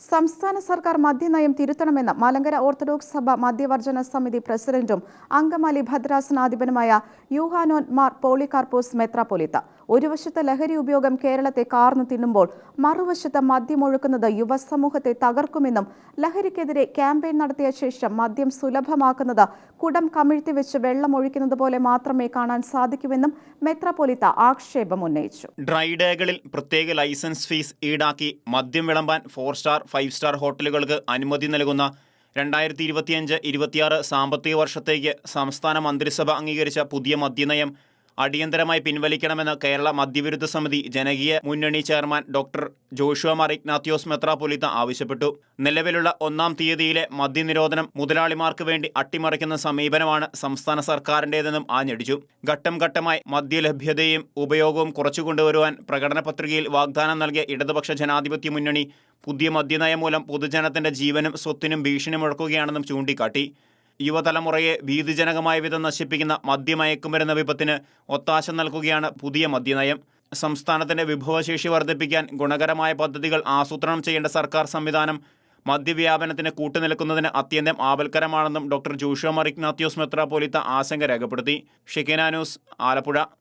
സംസ്ഥാന സർക്കാർ മദ്യനയം തിരുത്തണമെന്ന് മലങ്കര ഓർത്തഡോക്സ് സഭ മദ്യവർജന സമിതി പ്രസിഡന്റും അങ്കമാലി ഭദ്രാസനാധിപനുമായ യൂഹാനോൻ മാർ പോളികാർപ്പോസ് മെത്രാപ്പൊലിത്ത. ഒരു വശത്ത് ലഹരി ഉപയോഗം കേരളത്തെ കാർന്നു തിന്നുമ്പോൾ മറുവശത്ത് മദ്യമൊഴുക്കുന്നത് യുവസമൂഹത്തെ തകർക്കുമെന്നും ലഹരിക്കെതിരെ ക്യാമ്പയിൻ നടത്തിയ ശേഷം മദ്യം സുലഭമാക്കുന്നത് കുടം കമിഴ്ത്തി വെച്ച് വെള്ളം ഒഴിക്കുന്നത് പോലെ മാത്രമേ കാണാൻ സാധിക്കുമെന്നും മെത്രാപ്പൊലിത്ത ആക്ഷേപം ഉന്നയിച്ചു. ഡ്രൈഡേകളിൽ പ്രത്യേക ലൈസൻസ് ഫീസ് ഈടാക്കി മദ്യം വിളമ്പാൻ ഫോർ സ്റ്റാർ ഫൈവ് സ്റ്റാർ ഹോട്ടലുകൾക്ക് അനുമതി നൽകുന്ന രണ്ടായിരത്തി ഇരുപത്തിയഞ്ച് ഇരുപത്തിയാറ് സാമ്പത്തിക വർഷത്തേക്ക് സംസ്ഥാന മന്ത്രിസഭ അംഗീകരിച്ച പുതിയ മദ്യനയം അടിയന്തരമായി പിൻവലിക്കണമെന്ന് കേരള മദ്യവിരുദ്ധ സമിതി ജനകീയ മുന്നണി chairman doctor Joshua Mar Ignathios മെത്രാപ്പൊലിത്ത ആവശ്യപ്പെട്ടു. നിലവിലുള്ള ഒന്നാം തീയതിയിലെ മദ്യനിരോധനം മുതലാളിമാർക്ക് വേണ്ടി അട്ടിമറിക്കുന്ന സമീപനമാണ് സംസ്ഥാന സർക്കാരിന്റേതെന്നും ആഞ്ഞടിച്ചു. ഘട്ടം ഘട്ടമായി മദ്യലഭ്യതയും ഉപയോഗവും കുറച്ചുകൊണ്ടുവരുവാൻ പ്രകടന പത്രികയിൽ വാഗ്ദാനം നൽകിയ ഇടതുപക്ഷ ജനാധിപത്യ മുന്നണി പുതിയ മദ്യനയം മൂലം പൊതുജനത്തിന്റെ ജീവനും സ്വത്തിനും ഭീഷണി മുഴക്കുകയാണെന്നും ചൂണ്ടിക്കാട്ടി. യുവതലമുറയെ ഭീതിജനകമായ വിധം നശിപ്പിക്കുന്ന മദ്യമയക്കുമരുന്ന വിപത്തിന് ഒത്താശ നൽകുകയാണ് പുതിയ മദ്യനയം. സംസ്ഥാനത്തിന്റെ വിഭവശേഷി വർദ്ധിപ്പിക്കാൻ ഗുണകരമായ പദ്ധതികൾ ആസൂത്രണം ചെയ്യേണ്ട സർക്കാർ സംവിധാനം മദ്യവ്യാപനത്തിന് കൂട്ടുനിൽക്കുന്നതിന് അത്യന്തം ആപൽക്കരമാണെന്നും ഡോക്ടർ ജോഷുവ മറിഗ്നാത്യോസ് മെത്രാപോലിത്ത ആശങ്ക രേഖപ്പെടുത്തി. ഷിക്കന ന്യൂസ് ആലപ്പുഴ.